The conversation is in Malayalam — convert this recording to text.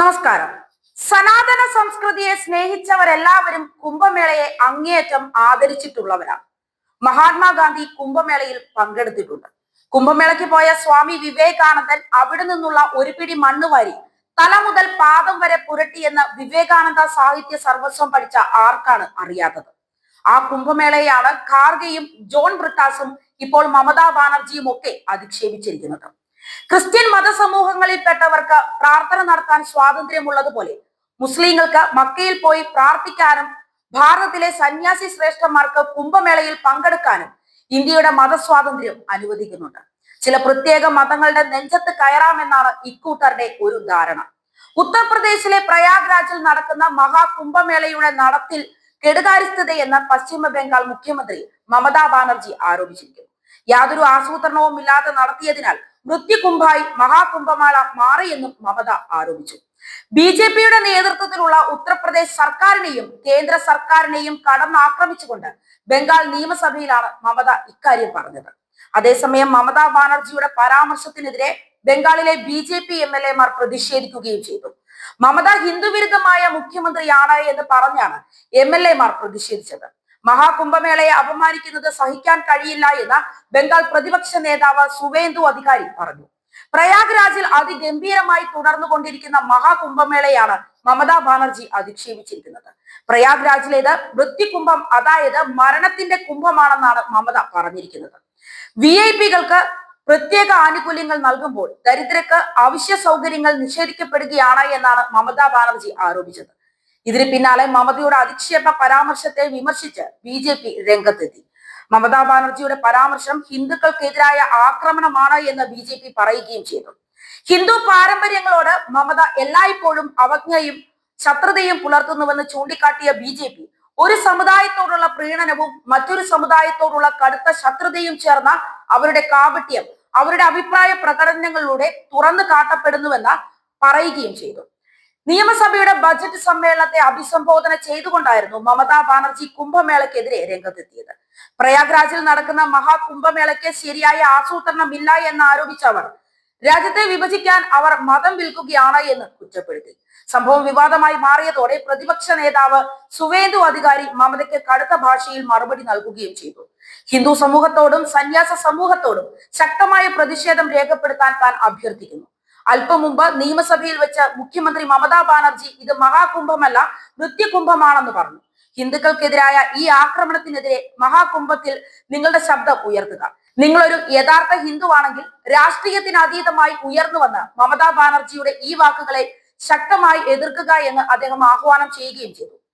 നമസ്കാരം. സനാതന സംസ്കൃതിയെ സ്നേഹിച്ചവരെല്ലാവരും കുംഭമേളയെ അങ്ങേയറ്റം ആദരിച്ചിട്ടുള്ളവരാണ്. മഹാത്മാഗാന്ധി കുംഭമേളയിൽ പങ്കെടുത്തിട്ടുണ്ട്. കുംഭമേളയ്ക്ക് പോയ സ്വാമി വിവേകാനന്ദൻ അവിടെ നിന്നുള്ള ഒരു പിടി മണ്ണ് വാരി തല മുതൽ പാദം വരെ പുരട്ടിയെന്ന് വിവേകാനന്ദ സാഹിത്യ സർവസ്വം പഠിച്ച ആർക്കാണ് അറിയാത്തത്? ആ കുംഭമേളയാണ് ഖാർഗെയും ജോൺ ബ്രിട്ടാസും ഇപ്പോൾ മമതാ ബാനർജിയും ഒക്കെ അധിക്ഷേപിച്ചിരിക്കുന്നത്. ക്രിസ്ത്യൻ മതസമൂഹങ്ങളിൽപ്പെട്ടവർക്ക് പ്രാർത്ഥന നടത്താൻ സ്വാതന്ത്ര്യമുള്ളതുപോലെ മുസ്ലിങ്ങൾക്ക് മക്കയിൽ പോയി പ്രാർത്ഥിക്കാനും ഭാരതത്തിലെ സന്യാസി ശ്രേഷ്ഠന്മാർക്ക് കുംഭമേളയിൽ പങ്കെടുക്കാനും ഇന്ത്യയുടെ മതസ്വാതന്ത്ര്യം അനുവദിക്കുന്നുണ്ട്. ചില പ്രത്യേക മതങ്ങളുടെ നെഞ്ചത്ത് കയറാമെന്നാണ് ഇക്കൂട്ടരുടെ ഒരു ധാരണ. ഉത്തർപ്രദേശിലെ പ്രയാഗ്രാജിൽ നടക്കുന്ന മഹാകുംഭമേളയുടെ നടത്തിൽ കെടുകാര്യസ്ഥതയെന്ന് പശ്ചിമ ബംഗാൾ മുഖ്യമന്ത്രി മമതാ ബാനർജി ആരോപിച്ചിരിക്കുന്നു. യാതൊരു ആസൂത്രണവും ഇല്ലാതെ നടത്തിയതിനാൽ മൃത്യുകുംഭായി മഹാകുംഭമാള മാറിയെന്നും മമത ആരോപിച്ചു. ബി ജെ പിയുടെ നേതൃത്വത്തിലുള്ള ഉത്തർപ്രദേശ് സർക്കാരിനെയും കേന്ദ്ര സർക്കാരിനെയും കടന്നാക്രമിച്ചുകൊണ്ട് ബംഗാൾ നിയമസഭയിലാണ് മമത ഇക്കാര്യം പറഞ്ഞത്. അതേസമയം മമതാ ബാനർജിയുടെ പരാമർശത്തിനെതിരെ ബംഗാളിലെ B J P M L എമാർ പ്രതിഷേധിക്കുകയും ചെയ്തു. മമത ഹിന്ദുവിരുദ്ധമായ മുഖ്യമന്ത്രിയാണ് എന്ന് പറഞ്ഞാണ് എം എൽ എമാർ പ്രതിഷേധിച്ചത്. മഹാകുംഭമേളയെ അപമാനിക്കുന്നത് സഹിക്കാൻ കഴിയില്ല എന്ന് ബംഗാൾ പ്രതിപക്ഷ നേതാവ് സുവേന്ദു അധികാരി പറഞ്ഞു. പ്രയാഗ്രാജിൽ അതിഗംഭീരമായി തുടർന്നുകൊണ്ടിരിക്കുന്ന മഹാകുംഭമേളയാണ് മമതാ ബാനർജി അധിക്ഷേപിച്ചിരിക്കുന്നത്. പ്രയാഗ്രാജിലേത് വൃത്തികുംഭം അതായത് മരണത്തിന്റെ കുംഭമാണെന്നാണ് മമത പറഞ്ഞിരിക്കുന്നത്. വി ഐ പികൾക്ക് പ്രത്യേക ആനുകൂല്യങ്ങൾ നൽകുമ്പോൾ ദരിദ്രർക്ക് അവശ്യ സൗകര്യങ്ങൾ നിഷേധിക്കപ്പെടുകയാണ് എന്നാണ് മമതാ ബാനർജി ആരോപിച്ചത്. ഇതിന് പിന്നാലെ മമതയുടെ അധിക്ഷേപ പരാമർശത്തെ വിമർശിച്ച് ബി ജെ പി രംഗത്തെത്തി. മമതാ ബാനർജിയുടെ പരാമർശം ഹിന്ദുക്കൾക്കെതിരായ ആക്രമണമാണ് എന്ന് ബി ജെ പി പറയുകയും ചെയ്തു. ഹിന്ദു പാരമ്പര്യങ്ങളോട് മമത എല്ലായ്പ്പോഴും അവജ്ഞയും ശത്രുതയും പുലർത്തുന്നുവെന്ന് ചൂണ്ടിക്കാട്ടിയ ബി ജെ പി ഒരു സമുദായത്തോടുള്ള പ്രീണനവും മറ്റൊരു സമുദായത്തോടുള്ള കടുത്ത ശത്രുതയും ചേർന്ന അവരുടെ കാപട്യം അവരുടെ അഭിപ്രായ പ്രകടനങ്ങളിലൂടെ തുറന്നു കാട്ടപ്പെടുന്നുവെന്ന് പറയുകയും ചെയ്തു. നിയമസഭയുടെ ബജറ്റ് സമ്മേളനത്തെ അഭിസംബോധന ചെയ്തുകൊണ്ടായിരുന്നു മമതാ ബാനർജി കുംഭമേളയ്ക്കെതിരെ രംഗത്തെത്തിയത്. പ്രയാഗ്രാജിൽ നടക്കുന്ന മഹാകുംഭമേളയ്ക്ക് ശരിയായ ആസൂത്രണമില്ല എന്ന് ആരോപിച്ച അവർ രാജ്യത്തെ വിഭജിക്കാൻ അവർ മതം വിൽക്കുകയാണ് എന്ന് കുറ്റപ്പെടുത്തി. സംഭവം വിവാദമായി മാറിയതോടെ പ്രതിപക്ഷ നേതാവ് സുവേന്ദു അധികാരി മമതയ്ക്ക് കടുത്ത ഭാഷയിൽ മറുപടി നൽകുകയും ചെയ്തു. ഹിന്ദു സമൂഹത്തോടും സന്യാസ സമൂഹത്തോടും ശക്തമായ പ്രതിഷേധം രേഖപ്പെടുത്താൻ താൻ അഭ്യർത്ഥിക്കുന്നു. അല്പം മുമ്പ് നിയമസഭയിൽ വെച്ച മുഖ്യമന്ത്രി മമതാ ബാനർജി ഇത് മഹാകുംഭമല്ല നൃത്യകുംഭമാണെന്ന് പറഞ്ഞു. ഹിന്ദുക്കൾക്കെതിരായ ഈ ആക്രമണത്തിനെതിരെ മഹാകുംഭത്തിൽ നിങ്ങളുടെ ശബ്ദം ഉയർത്തുക. നിങ്ങളൊരു യഥാർത്ഥ ഹിന്ദുവാണെങ്കിൽ രാഷ്ട്രീയത്തിന് അതീതമായി ഉയർന്നു വന്ന് മമതാ ബാനർജിയുടെ ഈ വാക്കുകളെ ശക്തമായി എതിർക്കുക എന്ന് അദ്ദേഹം ആഹ്വാനം ചെയ്യുകയും ചെയ്തു.